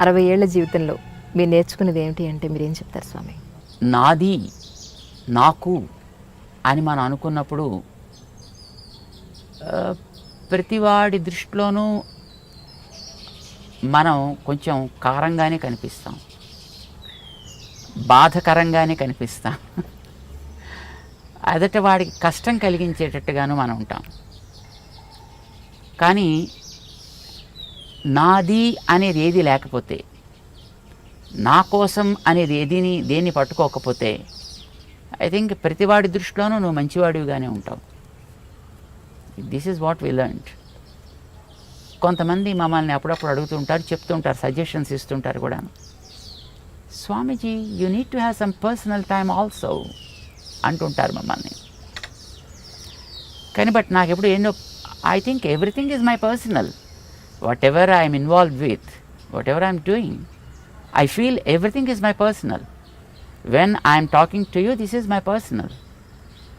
అరవై ఏళ్ళ జీవితంలో మీరు నేర్చుకున్నది ఏమిటి అంటే మీరేం చెప్తారు స్వామి? నాది నాకు అని మనం అనుకున్నప్పుడు ప్రతివాడి దృష్టిలోనూ మనం కొంచెం కారంగానే కనిపిస్తాం. బాధకరంగానే కనిపిస్తాం. అదట వాడికి కష్టం కలిగించేటట్టుగాను మనం ఉంటాం. కానీ నాది అనేది ఏది లేకపోతే నా కోసం అనేది ఏదిని దేన్ని పట్టుకోకపోతే ఐ థింక్ ప్రతివాడి దృష్టిలోనూ నువ్వు మంచివాడివిగానే ఉంటావు. This is what we learned కొంతమంది మమ్మల్ని అప్పుడప్పుడు అడుగుతుంటారు చెప్తుంటారు సజెషన్స్ ఇస్తుంటారు కూడా Swamiji you need to have some personal time also అంటుంటారు మమ్మల్ని. కానీ బట్ నాకు ఎప్పుడు ఎన్నో I think everything is my personal. Whatever I am involved with, whatever I am doing, I feel everything is my personal. When I am talking to you, this is my personal.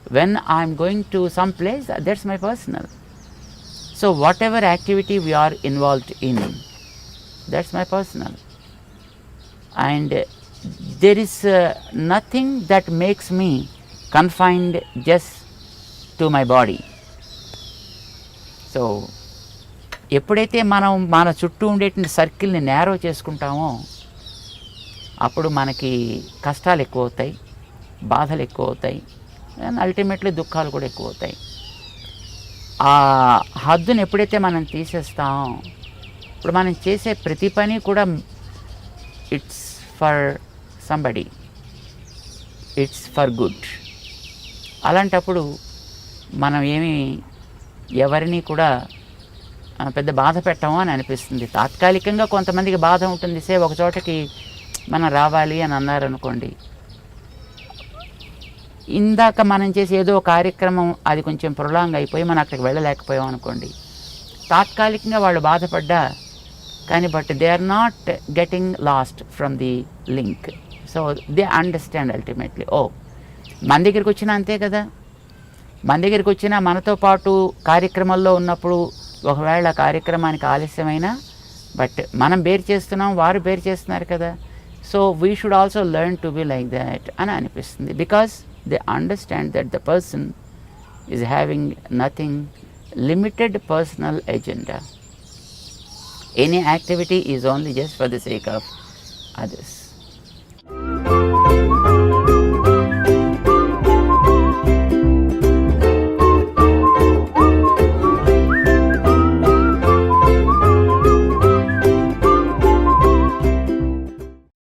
When I am going to some place, that's my personal. So, whatever activity we are involved in, that's my personal. And there is uh, nothing that makes me confined just to my body. So ఎప్పుడైతే మనం మన చుట్టూ ఉండేటువంటి సర్కిల్ని narrow చేసుకుంటామో అప్పుడు మనకి కష్టాలు ఎక్కువ అవుతాయి బాధలు ఎక్కువ అవుతాయి అండ్ అల్టిమేట్లీ దుఃఖాలు కూడా ఎక్కువ అవుతాయి. ఆ హద్దును ఎప్పుడైతే మనం తీసేస్తామో ఇప్పుడు మనం చేసే ప్రతి పని కూడా it's for somebody it's for good అలాంటప్పుడు మనం ఏమి ఎవరిని కూడా పెద్ద బాధ పెట్టము అని అనిపిస్తుంది. తాత్కాలికంగా కొంతమందికి బాధ ఉంటుంది. సే ఒక చోటకి మనం రావాలి అని అన్నారనుకోండి. ఇందాక మనం చేసి ఏదో కార్యక్రమం అది కొంచెం ప్రొలాంగ్ అయిపోయి మనం అక్కడికి వెళ్ళలేకపోయాం అనుకోండి. తాత్కాలికంగా వాళ్ళు బాధపడ్డా కానీ but they are not getting lost from the link so they understand ultimately ఓ మన దగ్గరికి వచ్చినా అంతే కదా? మన దగ్గరికి వచ్చిన మనతో పాటు కార్యక్రమాల్లో ఉన్నప్పుడు ఒకవేళ కార్యక్రమానికి ఆలస్యమైనా బట్ మనం బేర్ చేస్తున్నాం వారు బేర్ చేస్తున్నారు కదా. So we should also learn to be like that అని అనిపిస్తుంది. Because they understand that the person is having nothing limited personal agenda any activity is only just for the sake of others